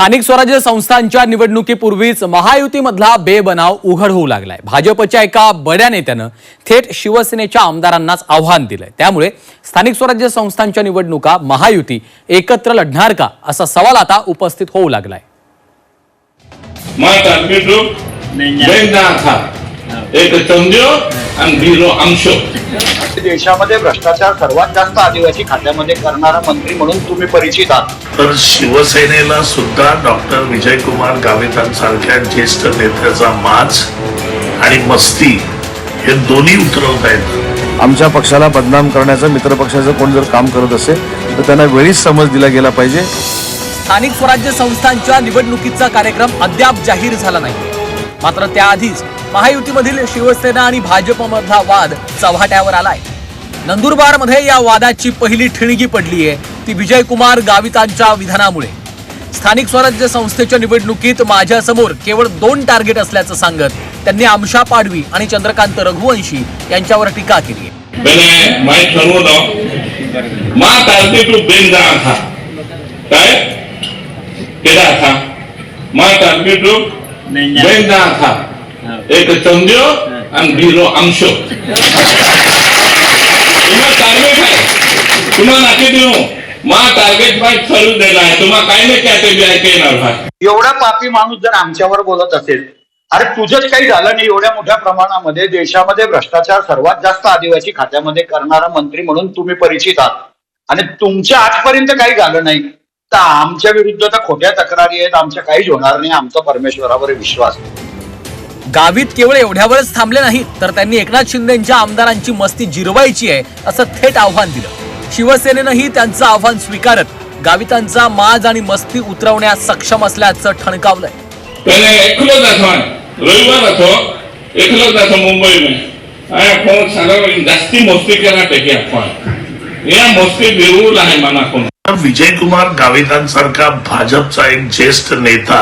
स्थानिक स्वराज्य संस्थांच्या निवडणुकीपूर्वीच महायुतीमधला बेबनाव उघड होऊ लागलाय. भाजपच्या एका बड्या नेत्यानं थेट शिवसेनेच्या आमदारांनाच आव्हान दिलंय. त्यामुळे स्थानिक स्वराज्य संस्थांच्या निवडणुका महायुती एकत्र लढणार का असा सवाल आता उपस्थित होऊ लागलाय. एक देशामध्ये भ्रष्टाचार सर्वात जास्त आदिवासी खात्यामध्ये करणारा मंत्री म्हणून तुम्ही परिचित आहात. तर शिवसेनेला सुद्धा डॉक्टर विजयकुमार गावितांसारख्या ज्येष्ठ नेत्याचा माज आणि मस्ती हे दोन्ही उतरवता येतं. आमच्या पक्षाला बदनाम करण्याचं मित्रपक्षाचं कोण जर काम करत असेल तर त्यांना वेळीच समज दिला गेला पाहिजे. स्थानिक स्वराज्य संस्थांच्या निवडणुकीचा कार्यक्रम अद्याप जाहीर झाला नाही. मात्र त्याआधीच महायुतीमधील शिवसेना आणि भाजपमधला वाद चव्हाट्यावर आलाय. नंदुरबारमध्ये या वादाची पहिली ठिणगी पडली आहे. ती विजयकुमार गावितांच्या विधानामुळे. स्थानिक स्वराज्य संस्थेच्या निवडणुकीत माझ्यासमोर केवळ दोन टार्गेट असल्याचं सांगत त्यांनी आमशा पाडवी आणि चंद्रकांत रघुवंशी यांच्यावर टीका केली काय एक चंद्यो आणि बिरो आमशो तुम्हा टार्गेट आहे. तुम्हा नाकी देऊ. मा टार्गेट बाय ठरवू दिला आहे. तुम्हा काय नाही काय ते बी ऐके येणार भाई. एवढा पापी माणूस जर आमच्यावर बोलत असेल अरे तुझंच काही झालं नाही एवढ्या मोठ्या प्रमाणामध्ये देशामध्ये भ्रष्टाचार सर्वात जास्त आदिवासी खात्यामध्ये करणारा मंत्री म्हणून तुम्ही परिचित आहात. आणि तुमच्या आजपर्यंत काही झालं नाही. तर आमच्या विरुद्ध तर खोट्या तक्रारी आहेत आमच्या काहीच होणार नाही आमचा परमेश्वरावर विश्वास. आहे. गावीत केवळ एवढ्यावरच थांबले नाहीत तर त्यांनी एकनाथ शिंदेच्या आमदारांची मस्ती जिरवायची आहे असं थेट आव्हान दिलं. शिवसेनेनंही त्यांचं आव्हान स्वीकारत गावितांचा माज आणि मस्ती उतरवण्यास सक्षम असल्याचं ठणकावलंय. पहले एकलो जातो रविवार जातो एकलो जातो मुंबई में आया फोन सांगा जास्ती मस्ती केला टेकी आपण या मस्ती बिरवूल आहे मना कोण तर विजयकुमार गावितांसारखा भाजपचा एक ज्येष्ठ नेता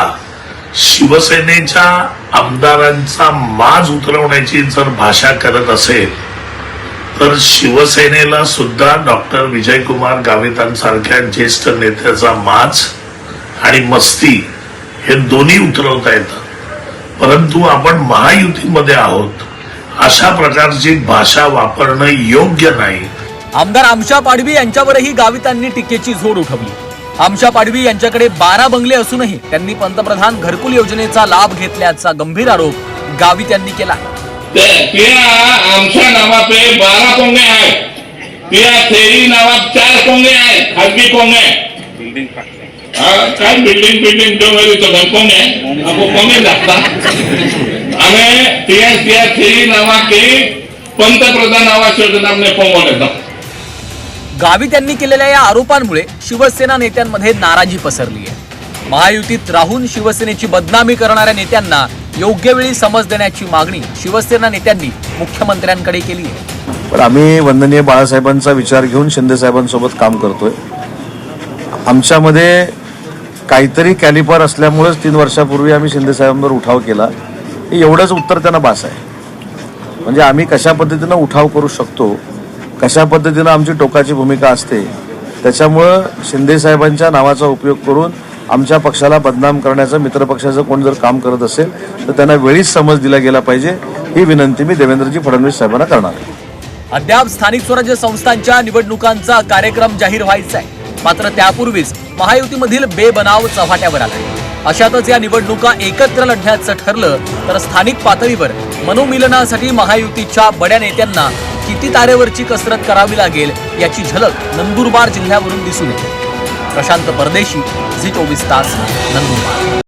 शिवसेनेच्या आमदारांचा माज उतरवण्याची जर भाषा करत असेल तर शिवसेनेला सुद्धा डॉक्टर विजयकुमार गावितांसारख्या ज्येष्ठ नेत्याचा माज आणि मस्ती हे दोन्ही उतरवता येतं. परंतु आपण महायुतीमध्ये आहोत अशा प्रकारची भाषा वापरणं योग्य नाही. आमदार आमशा पाडवी यांच्यावरही गावितांनी टीकेची झोड उठवली. आमच्या पाडवी यांच्याकडे बारा बंगले असूनही त्यांनी पंतप्रधान घरकुल योजनेचा लाभ घेतल्याचा गंभीर आरोप गावित यांनी केला आमच्या नावाचे बारा कोंगे आहेत. तेरी नावात चार कोंगे आहेत. खाजगी कोंगे हा, काय बिल्डिंग बिल्डिंग डोंगरी तो कोंगे आपण कोंगे लागता आणि त्या तेरी नावा के पंतप्रधान आवास योजना हमने पोंगो देतो गावित यांनी केलेल्या या आरोपांमुळे शिवसेना नेत्यांमध्ये नाराजी पसरली आहे. महायुतीत राहून शिवसेनेची बदनामी करणाऱ्या नेत्यांना योग्य वेळी समज देण्याची मागणी शिवसेना नेत्यांनी मुख्यमंत्र्यांकडे केली आहे. पण आम्ही वंदनीय बाळासाहेबांचा विचार घेऊन शिंदे साहेबांसोबत काम करतोय. आमच्यामध्ये काहीतरी कॅलिपर असल्यामुळेच तीन वर्षापूर्वी आम्ही शिंदे साहेबांवर उठाव केला. हे एवढंच उत्तर त्यांना बास आहे. म्हणजे आम्ही कशा पद्धतीनं उठाव करू शकतो कशा पद्धतीनं आमची टोकाची भूमिका असते त्याच्यामुळं शिंदे साहेबांच्या नावाचा उपयोग करून आमच्या पक्षाला बदनाम करण्याचं मित्रपक्षाचं कोण जर काम करत असेल तर त्यांना वेळीच समज दिला गेला पाहिजे ही विनंती मी देवेंद्रजी फडणवीस साहेबांना करणार. अद्याप स्थानिक स्वराज्य संस्थांच्या निवडणुकांचा कार्यक्रम जाहीर व्हायचा आहे. मात्र त्यापूर्वीच महायुतीमधील बेबनाव चव्हाट्यावर आला अशातच या निवडणुका एकत्र लढण्याचं ठरलं तर स्थानिक पातळीवर मनोमिलनासाठी महायुतीच्या बड्या नेत्यांना किती तारेवरची कसरत करावी लागेल याची झलक नंदुरबार जिल्ह्यावरून दिसून येते. प्रशांत परदेशी झी चोवीस तास नंदुरबार.